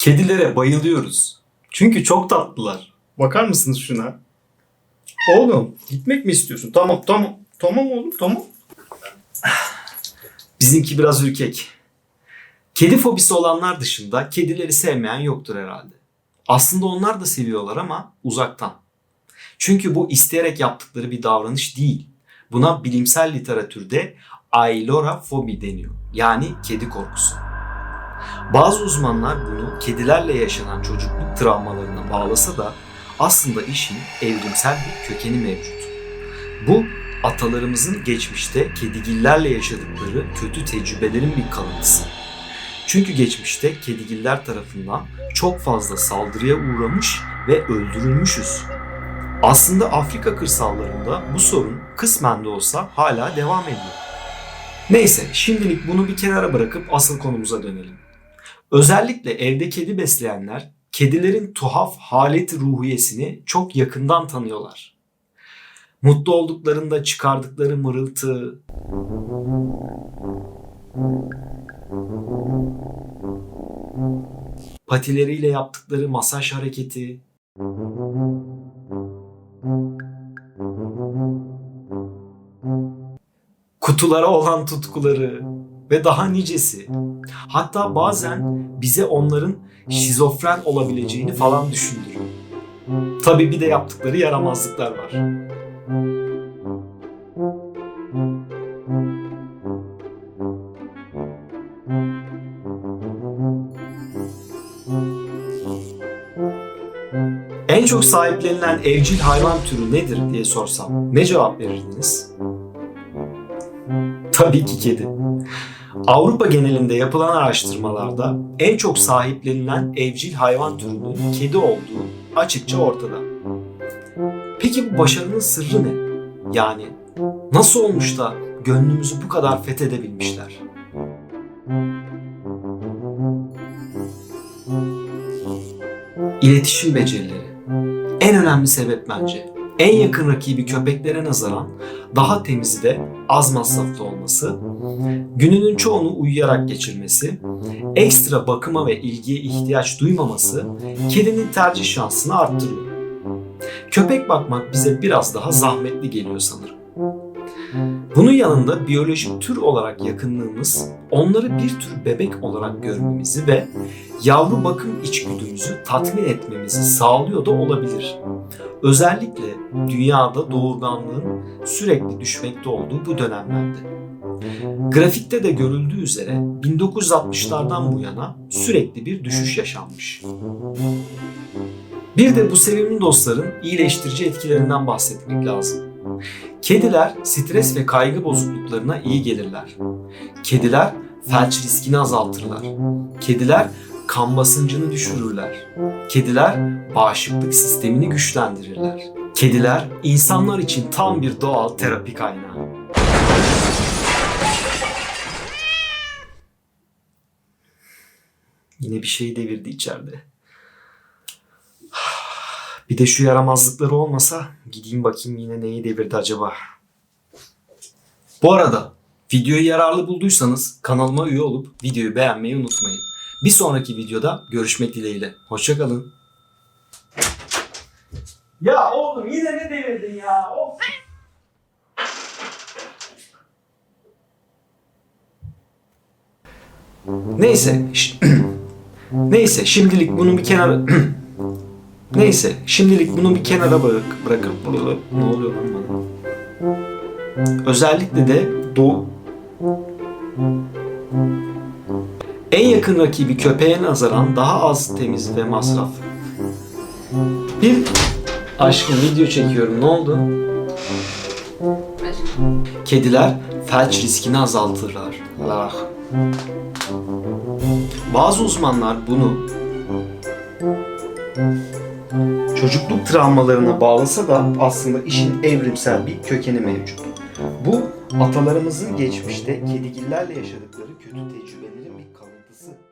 Kedilere bayılıyoruz. Çünkü çok tatlılar. Bakar mısınız şuna? Oğlum gitmek mi istiyorsun? Tamam tamam. Tamam oğlum tamam. Bizimki biraz ürkek. Kedi fobisi olanlar dışında kedileri sevmeyen yoktur herhalde. Aslında onlar da seviyorlar ama uzaktan. Çünkü bu isteyerek yaptıkları bir davranış değil. Buna bilimsel literatürde ailorafobi deniyor. Yani kedi korkusu. Bazı uzmanlar bunu kedilerle yaşanan çocukluk travmalarına bağlasa da aslında işin evrimsel bir kökeni mevcut. Bu atalarımızın geçmişte kedigillerle yaşadıkları kötü tecrübelerin bir kalıntısı. Çünkü geçmişte kedigiller tarafından çok fazla saldırıya uğramış ve öldürülmüşüz. Aslında Afrika kırsallarında bu sorun kısmen de olsa hala devam ediyor. Neyse şimdilik bunu bir kenara bırakıp asıl konumuza dönelim. Özellikle evde kedi besleyenler kedilerin tuhaf haleti ruhiyesini çok yakından tanıyorlar. Mutlu olduklarında çıkardıkları mırıltı, patileriyle yaptıkları masaj hareketi, kutulara olan tutkuları ve daha nicesi. Hatta bazen bize onların şizofren olabileceğini falan düşündürüyor. Tabii bir de yaptıkları yaramazlıklar var. En çok sahiplenilen evcil hayvan türü nedir diye sorsam ne cevap verirdiniz? Tabii ki kedi. Avrupa genelinde yapılan araştırmalarda en çok sahiplenilen evcil hayvan türünün kedi olduğu açıkça ortada. Peki bu başarının sırrı ne? Yani nasıl olmuş da gönlümüzü bu kadar fethedebilmişler? İletişim becerileri. En önemli sebep bence. En yakın rakibi köpeklere nazaran daha temiz ve az masraflı olması, gününün çoğunu uyuyarak geçirmesi, ekstra bakıma ve ilgiye ihtiyaç duymaması kedinin tercih şansını arttırıyor. Köpek bakmak bize biraz daha zahmetli geliyor sanırım. Bunun yanında biyolojik tür olarak yakınlığımız onları bir tür bebek olarak görmemizi ve yavru bakım içgüdümüzü tatmin etmemizi sağlıyor da olabilir. Özellikle dünyada doğurganlığın sürekli düşmekte olduğu bu dönemlerde. Grafikte de görüldüğü üzere 1960'lardan bu yana sürekli bir düşüş yaşanmış. Bir de bu sevimli dostların iyileştirici etkilerinden bahsetmek lazım. Kediler stres ve kaygı bozukluklarına iyi gelirler. Kediler felç riskini azaltırlar. Kediler kan basıncını düşürürler. Kediler bağışıklık sistemini güçlendirirler. Kediler insanlar için tam bir doğal terapi kaynağı. Yine bir şey devirdi içeride. Bir de şu yaramazlıkları olmasa gideyim bakayım yine neyi devirdi acaba. Bu arada videoyu yararlı bulduysanız kanalıma üye olup videoyu beğenmeyi unutmayın. Bir sonraki videoda görüşmek dileğiyle. Hoşçakalın. Ya oğlum yine ne devirdin ya? Of. Neyse. Neyse şimdilik bunu bir kenara... Neyse şimdilik bunu bir kenara bırak, bırakıp... Ne oluyor lan bana? Özellikle de doğu... En yakın rakibi köpeğe nazaran daha az temiz ve masraflı. Bir aşkım video çekiyorum ne oldu? Kediler felç riskini azaltırlar. Ah. Bazı uzmanlar bunu çocukluk travmalarına bağlasa da aslında işin evrimsel bir kökeni mevcut. Bu atalarımızın geçmişte kedigillerle yaşadıkları kötü tecrübelerin bir kalıntısı.